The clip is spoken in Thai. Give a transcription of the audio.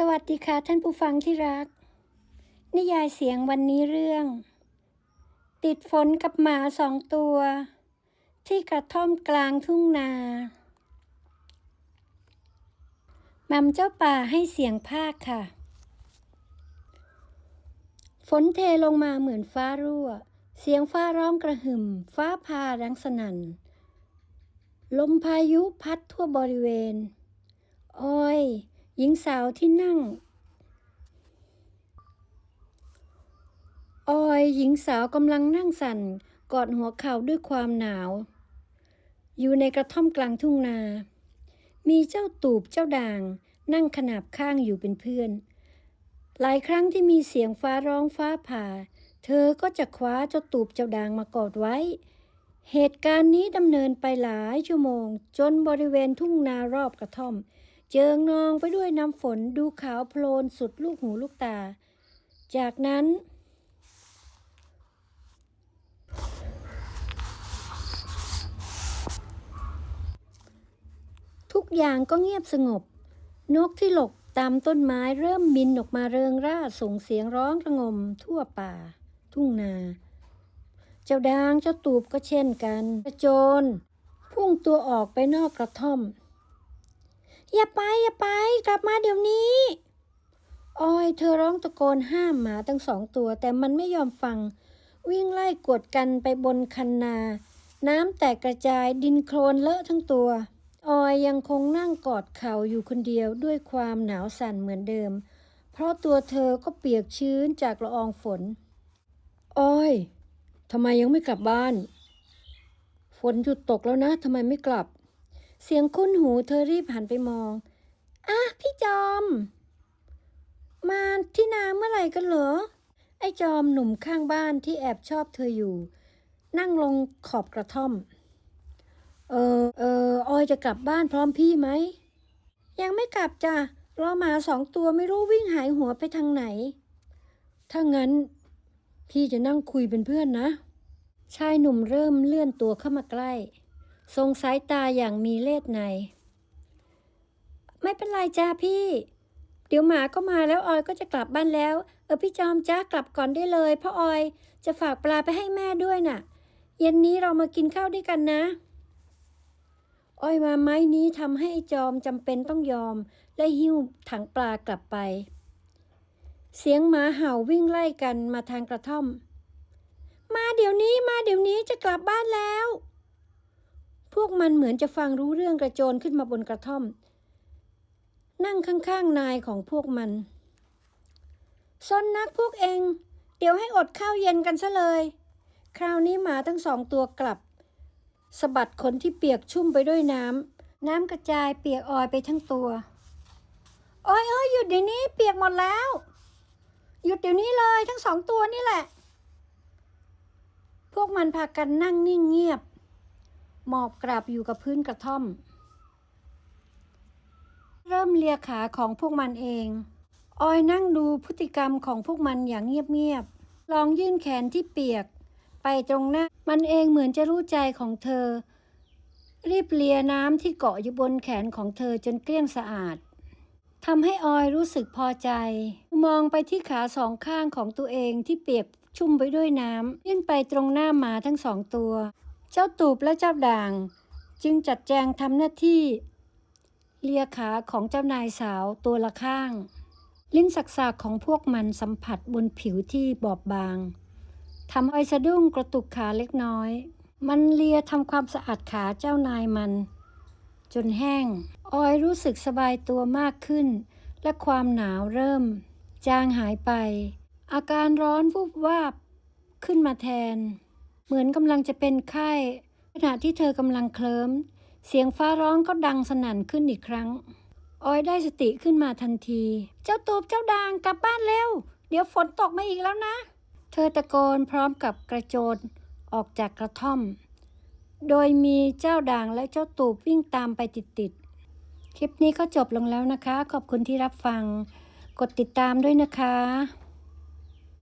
สวัสดีค่ะท่านผู้ฟังที่รัก นิยายเสียงวันนี้เรื่อง ติดฝนกับหมาสองตัว ที่กระท่อมกลางทุ่งนามัมเจ้าป่าให้เสียงภาคค่ะ ฝนเทลงมาเหมือนฟ้ารั่ว เสียงฟ้าร้องกระหึ่ม ฟ้าผ่าดังสนั่น ลมพายุพัดทั่วบริเวณ อ้อย หญิงสาวที่นั่ง ออยหญิงสาวกำลังนั่งสั่นกอดหัวเข่าด้วยความหนาว อยู่ในกระท่อมกลางทุ่งนา มีเจ้าตูบเจ้าด่าง นั่งขนาบข้างอยู่เป็นเพื่อน หลายครั้งที่มีเสียงฟ้าร้องฟ้าผ่า เธอก็จะคว้าเจ้าตูบเจ้าด่างมากอดไว้ เหตุการณ์นี้ดำเนินไปหลายชั่วโมง จนบริเวณทุ่งนารอบกระท่อม เจิงนองไปด้วยน้ำฝนดูขาวโพลนสุดลูกหูลูกตา จากนั้น ทุกอย่างก็เงียบสงบ นกที่หลบตามต้นไม้เริ่มบินออกมาเริงร่าส่งเสียงร้องระงมทั่วป่า ทุ่งนา เจ้าดางเจ้าตูบก็เช่นกันกระโจนพุ่งตัวออกไปนอกกระท่อม อย่าไปอย่าไป กลับมาเดี๋ยวนี้ออยเธอร้องตะโกนห้ามหมาทั้งสองตัว แต่มันไม่ยอมฟัง วิ่งไล่กวดกันไปบนคันนา น้ำแตกกระจายดินโคลนเลอะทั้งตัวออยยังคงนั่งกอดเข่าอยู่คนเดียวด้วยความหนาวสั่นเหมือนเดิม เพราะตัวเธอก็เปียกชื้นจากละอองฝนออยทำไมยังไม่กลับบ้าน ฝนหยุดตกแล้วนะทำไมไม่กลับ เสียงคุ้นหูเธอรีบหันไปมอง อะพี่จอม มาที่นาเมื่อไหร่กันเหรอ ไอ้จอมหนุ่มข้างบ้านที่แอบชอบเธออยู่ นั่งลงขอบกระท่อม เออเออออยจะกลับบ้านพร้อมพี่ไหม ยังไม่กลับจ้ะรอหมาสองตัวไม่รู้วิ่งหายหัวไปทางไหน ถ้างั้น พี่จะนั่งคุยเป็นเพื่อนนะ ชายหนุ่มเริ่มเลื่อนตัวเข้ามาใกล้ ทรงสายตาอย่างมีเล่ห์ใน ไม่เป็นไรจ้าพี่ เดี๋ยวหมาก็มาแล้วออยก็จะกลับบ้านแล้ว เออพี่จอมจ้ากลับก่อนได้เลยเพราะออยจะฝากปลาไปให้แม่ด้วยน่ะ เย็นนี้เรามากินข้าวด้วยกันนะ อ้อยมาไม้นี้ทำให้จอมจำเป็นต้องยอม และหิ้วถังปลากลับไป เสียงหมาเห่าวิ่งไล่กันมาทางกระท่อม มาเดี๋ยวนี้มาเดี๋ยวนี้จะกลับบ้านแล้ว พวกมันเหมือนจะฟังรู้เรื่องกระโจนขึ้นมาบนกระท่อม นั่งข้างๆนายของพวกมันซนนักพวกเอง เดี๋ยวให้อดข้าวเย็นกันซะเลย คราวนี้หมาทั้งสองตัวกลับสะบัดขนที่เปียกชุ่มไปด้วยน้ำ น้ำกระจายเปียกออยไปทั้งตัว โอ้ยโอ้ยหยุดเดี๋ยวนี้เปียกหมดแล้ว หยุดเดี๋ยวนี้เลยทั้งสองตัวนี่แหละ พวกมันพากันนั่งนิ่งเงียบ หมอบกราบอยู่กับพื้นกระท่อม เริ่มเลียขาของพวกมันเอง ออยนั่งดูพฤติกรรมของพวกมันอย่างเงียบๆ ลองยื่นแขนที่เปียก ไปตรงหน้า มันเองเหมือนจะรู้ใจของเธอ รีบเลียน้ำที่เกาะอยู่บนแขนของเธอจนเกลี้ยงสะอาดทำให้ออยรู้สึกพอใจ มองไปที่ขาสองข้างของตัวเองที่เปียกชุ่มไปด้วยน้ำยื่นไปตรงหน้าหมาทั้งสองตัว จ้าตูบและเจ้าด่าง จึงจัดแจงทำหน้าที่ เลียขาของเจ้านายสาวตัวละข้าง ลิ้นสักๆของพวกมันสัมผัสบนผิวที่บอบบางทำให้สะดุ้งกระตุกขาเล็กน้อย มันเลียทำความสะอาดขาเจ้านายมัน จนแห้ง ออยรู้สึกสบายตัวมากขึ้น และความหนาวเริ่ม จางหายไป อาการร้อนวูบวาบขึ้นมาแทน เหมือนกำลังจะเป็นไข้ ขณะที่เธอกำลังเคลิ้ม เสียงฟ้าร้องก็ดังสนั่นขึ้นอีกครั้ง ออยได้สติขึ้นมาทันที เจ้าตูบเจ้าดางกลับบ้านเร็ว เดี๋ยวฝนตกมาอีกแล้วนะ เธอตะโกนพร้อมกับกระโจนออกจากกระท่อม โดยมีเจ้าด่างและเจ้าตูบวิ่งตามไปติดๆ คลิปนี้ก็จบลงแล้วนะคะ ขอบคุณที่รับฟัง กดติดตามด้วยนะคะ